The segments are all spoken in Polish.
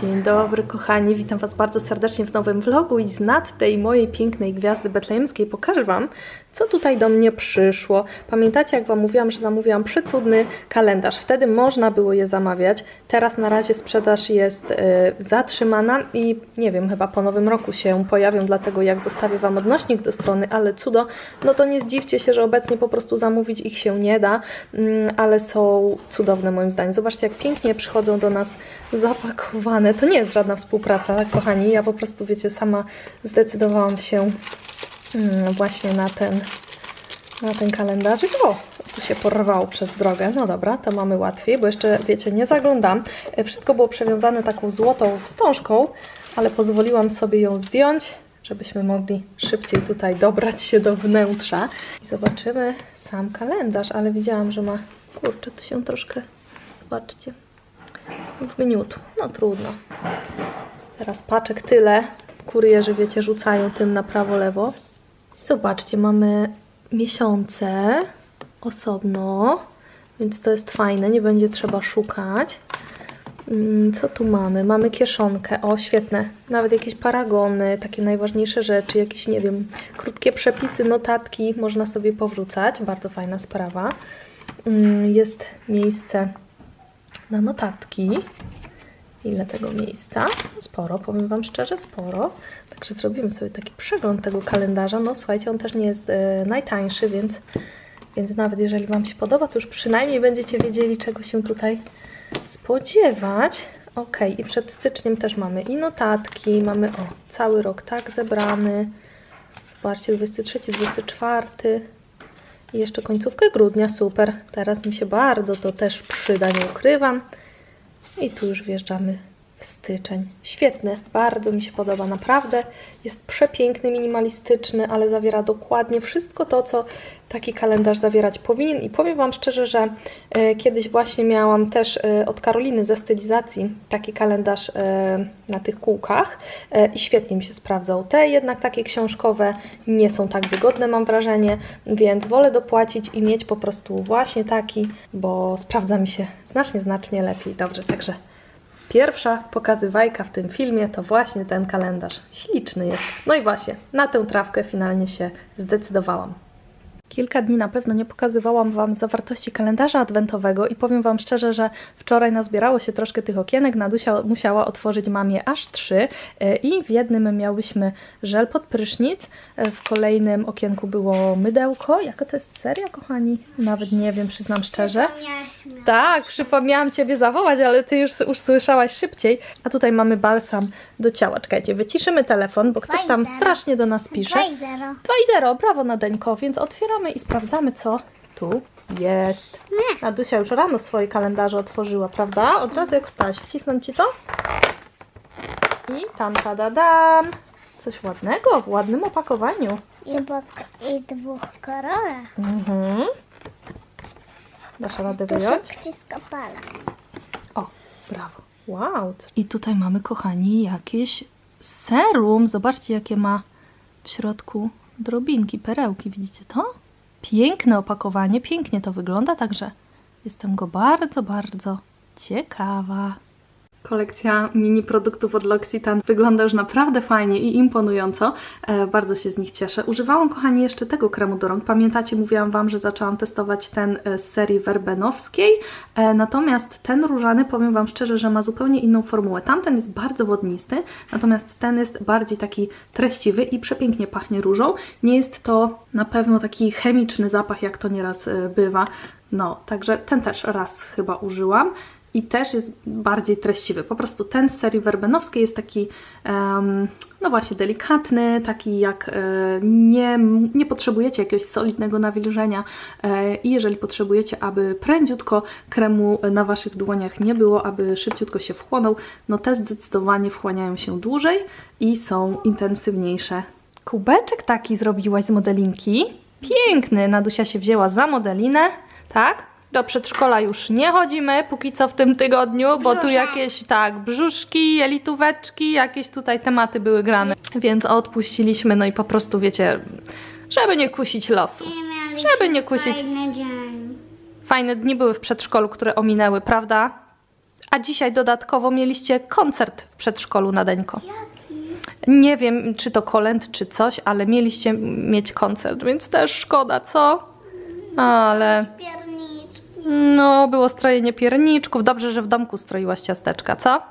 Dzień dobry kochani, witam Was bardzo serdecznie w nowym vlogu i z tej mojej pięknej gwiazdy betlejemskiej pokażę Wam, co tutaj do mnie przyszło. Pamiętacie, jak Wam mówiłam, że zamówiłam przecudny kalendarz. Wtedy można było je zamawiać. Teraz na razie sprzedaż jest y, zatrzymana i nie wiem, chyba po nowym roku się pojawią, dlatego jak zostawię Wam odnośnik do strony, ale cudo, no to nie zdziwcie się, że obecnie po prostu zamówić ich się nie da, mm, ale są cudowne moim zdaniem. Zobaczcie, jak pięknie przychodzą do nas zapakowane. To nie jest żadna współpraca, kochani. Ja po prostu, wiecie, sama zdecydowałam się właśnie na ten, na ten kalendarz. O, tu się porwało przez drogę. No dobra, to mamy łatwiej, bo jeszcze, wiecie, nie zaglądam. E, Wszystko było przewiązane taką złotą wstążką, ale pozwoliłam sobie ją zdjąć, żebyśmy mogli szybciej tutaj dobrać się do wnętrza. I zobaczymy sam kalendarz, ale widziałam, że ma... Kurczę, tu się troszkę... Zobaczcie wgniótł. No trudno. Teraz paczek tyle. Kurierzy, wiecie, rzucają tym na prawo, lewo. Zobaczcie, mamy miesiące osobno, więc to jest fajne, nie będzie trzeba szukać. Mm, Co tu mamy? Mamy kieszonkę. O, świetne. Nawet jakieś paragony, takie najważniejsze rzeczy, jakieś, nie wiem, krótkie przepisy, notatki można sobie powrzucać. Bardzo fajna sprawa. Mm, Jest miejsce na notatki. Ile tego miejsca? Sporo, powiem Wam szczerze, sporo. Także zrobimy sobie taki przegląd tego kalendarza. No słuchajcie, on też nie jest e, najtańszy, więc, więc nawet jeżeli Wam się podoba, to już przynajmniej będziecie wiedzieli, czego się tutaj spodziewać. Ok, i przed styczniem też mamy i notatki, mamy o, cały rok tak zebrany. Zobaczcie, 23, 24. I jeszcze końcówkę grudnia, super. Teraz mi się bardzo to też przyda, nie ukrywam. I tu już wjeżdżamy styczeń. Świetny, bardzo mi się podoba, naprawdę. Jest przepiękny, minimalistyczny, ale zawiera dokładnie wszystko to, co taki kalendarz zawierać powinien. I powiem Wam szczerze, że e, kiedyś właśnie miałam też e, od Karoliny ze stylizacji taki kalendarz e, na tych kółkach i świetnie mi się sprawdzał. Te jednak takie książkowe nie są tak wygodne, mam wrażenie, więc wolę dopłacić i mieć po prostu właśnie taki, bo sprawdza mi się znacznie, znacznie lepiej. Dobrze, także Pierwsza pokazywajka w tym filmie to właśnie ten kalendarz. Śliczny jest. No i właśnie, na tę trawkę finalnie się zdecydowałam. Kilka dni na pewno nie pokazywałam Wam zawartości kalendarza adwentowego i powiem Wam szczerze, że wczoraj nazbierało się troszkę tych okienek. Nadusia musiała otworzyć mamie aż trzy e, i w jednym miałyśmy żel pod prysznic, e, w kolejnym okienku było mydełko. Jaka to jest seria, kochani? Nawet nie wiem, przyznam szczerze. Tak, przypomniałam Ciebie zawołać, ale Ty już już słyszałaś szybciej. A tutaj mamy balsam do ciała. Czekajcie, wyciszymy telefon, bo ktoś tam strasznie do nas pisze. 2 i 0. 2 i 0, brawo Nadeńko, więc otwieramy i sprawdzamy, co tu jest. Nadusia już rano swoje kalendarze otworzyła, prawda? Od razu jak wstałaś, wcisnąć Ci to? I tam, tadadam. Coś ładnego, w ładnym opakowaniu. I, bok, I dwóch korolach. Mhm. Dasz radę wyjąć? pala. O, brawo. Wow. co- I tutaj mamy, kochani, jakieś serum. Zobaczcie, jakie ma w środku drobinki, perełki. Widzicie to? Piękne opakowanie, pięknie to wygląda, także jestem go bardzo, bardzo ciekawa. Kolekcja mini produktów od L'Occitane wygląda już naprawdę fajnie i imponująco. E, bardzo się z nich cieszę. Używałam, kochani, jeszcze tego kremu do rąk. Pamiętacie, mówiłam Wam, że zaczęłam testować ten e, z serii werbenowskiej. E, natomiast ten różany, powiem Wam szczerze, że ma zupełnie inną formułę. Tamten jest bardzo wodnisty, natomiast ten jest bardziej taki treściwy i przepięknie pachnie różą. Nie jest to na pewno taki chemiczny zapach, jak to nieraz e, bywa. No, także ten też raz chyba użyłam i też jest bardziej treściwy. Po prostu ten z serii werbenowskiej jest taki, em, no właśnie, delikatny, taki jak e, nie, nie potrzebujecie jakiegoś solidnego nawilżenia e, i jeżeli potrzebujecie, aby prędziutko kremu na Waszych dłoniach nie było, aby szybciutko się wchłonął, no te zdecydowanie wchłaniają się dłużej i są intensywniejsze. Kubeczek taki zrobiłaś z modelinki. Piękny. Nadusia się wzięła za modelinę, tak? Do przedszkola już nie chodzimy, póki co w tym tygodniu, bo tu Brzuszek. jakieś, tak, brzuszki, jelitóweczki, jakieś tutaj tematy były grane. Więc odpuściliśmy, no i po prostu, wiecie, żeby nie kusić losu. Żeby nie kusić. Fajny dzień. Fajne dni były w przedszkolu, które ominęły, prawda? A dzisiaj dodatkowo mieliście koncert w przedszkolu na Deńko. Nie wiem, czy to kolęd, czy coś, ale mieliście mieć koncert, więc też szkoda, co? Ale. Było strojenie pierniczków. Dobrze, że w domku stroiłaś ciasteczka, co?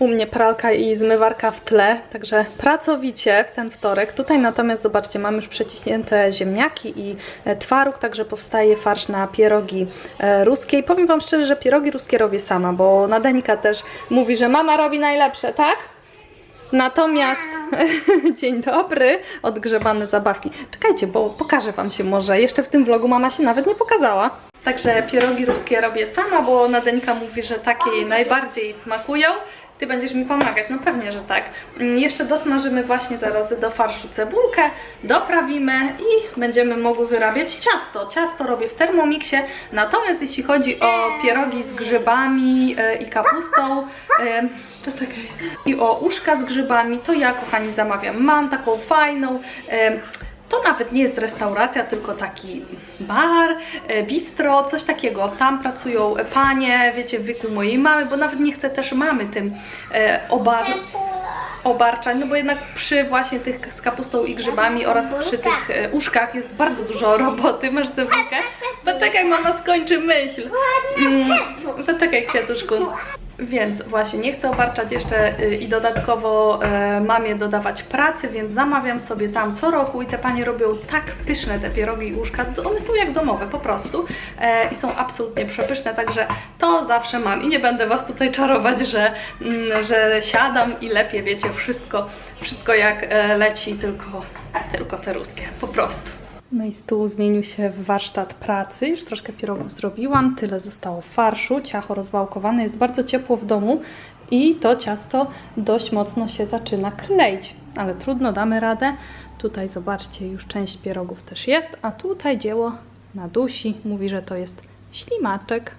U mnie pralka i zmywarka w tle, także pracowicie w ten wtorek. Tutaj natomiast zobaczcie, mam już przeciśnięte ziemniaki i e, twaróg, także powstaje farsz na pierogi e, ruskie. I powiem Wam szczerze, że pierogi ruskie robię sama, bo Nadeńka też mówi, że mama robi najlepsze, tak? Natomiast, dzień dobry, odgrzebane zabawki. Czekajcie, bo pokażę Wam się może. Jeszcze w tym vlogu mama się nawet nie pokazała. Także pierogi ruskie robię sama, bo Nadeńka mówi, że takie jej najbardziej smakują. Ty będziesz mi pomagać, no pewnie, że tak. Mm, Jeszcze dosmażymy właśnie zaraz do farszu cebulkę, doprawimy i będziemy mogły wyrabiać ciasto. Ciasto robię w Thermomixie, natomiast jeśli chodzi o pierogi z grzybami e, i kapustą, e, to czekaj, i o uszka z grzybami, to ja, kochani, zamawiam. Mam taką fajną... To nawet nie jest restauracja, tylko taki bar, e, bistro, coś takiego. Tam pracują panie, wiecie, w wieku mojej mamy, bo nawet nie chcę też mamy tym e, obar obarczać, no bo jednak przy właśnie tych z kapustą i grzybami oraz przy tych e, uszkach jest bardzo dużo roboty. Masz cebulkę? Poczekaj, mama skończy myśl. Mm, Poczekaj, kwiatuszku. Więc właśnie nie chcę obarczać jeszcze y, i dodatkowo e, mamie dodawać pracy, więc zamawiam sobie tam co roku i te panie robią tak pyszne te pierogi i łóżka, one są jak domowe po prostu e, i są absolutnie przepyszne, także to zawsze mam i nie będę Was tutaj czarować, że, mm, że siadam i lepiej wiecie wszystko, wszystko jak e, leci, tylko, tylko te ruskie, po prostu. No i stół zmienił się w warsztat pracy. Już troszkę pierogów zrobiłam, tyle zostało farszu, ciacho rozwałkowane, jest bardzo ciepło w domu i to ciasto dość mocno się zaczyna kleić, ale trudno, damy radę. Tutaj zobaczcie, już część pierogów też jest, a tutaj dzieło Nadusi mówi, że to jest ślimaczek.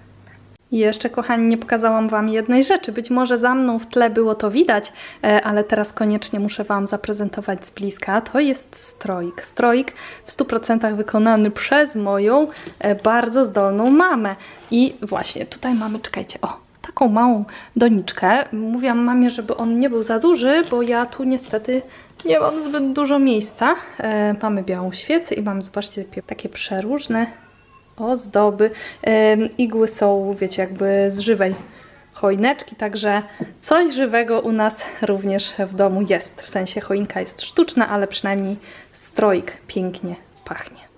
I jeszcze, kochani, nie pokazałam Wam jednej rzeczy. Być może za mną w tle było to widać, e, ale teraz koniecznie muszę Wam zaprezentować z bliska. To jest stroik. Stroik w 100% wykonany przez moją e, bardzo zdolną mamę. I właśnie tutaj mamy, czekajcie, o, taką małą doniczkę. Mówiłam mamie, żeby on nie był za duży, bo ja tu niestety nie mam zbyt dużo miejsca. E, mamy białą świecę i mamy, zobaczcie, takie- takie przeróżne ozdoby. Igły są, wiecie, jakby z żywej choineczki, także coś żywego u nas również w domu jest. W sensie choinka jest sztuczna, ale przynajmniej stroik pięknie pachnie.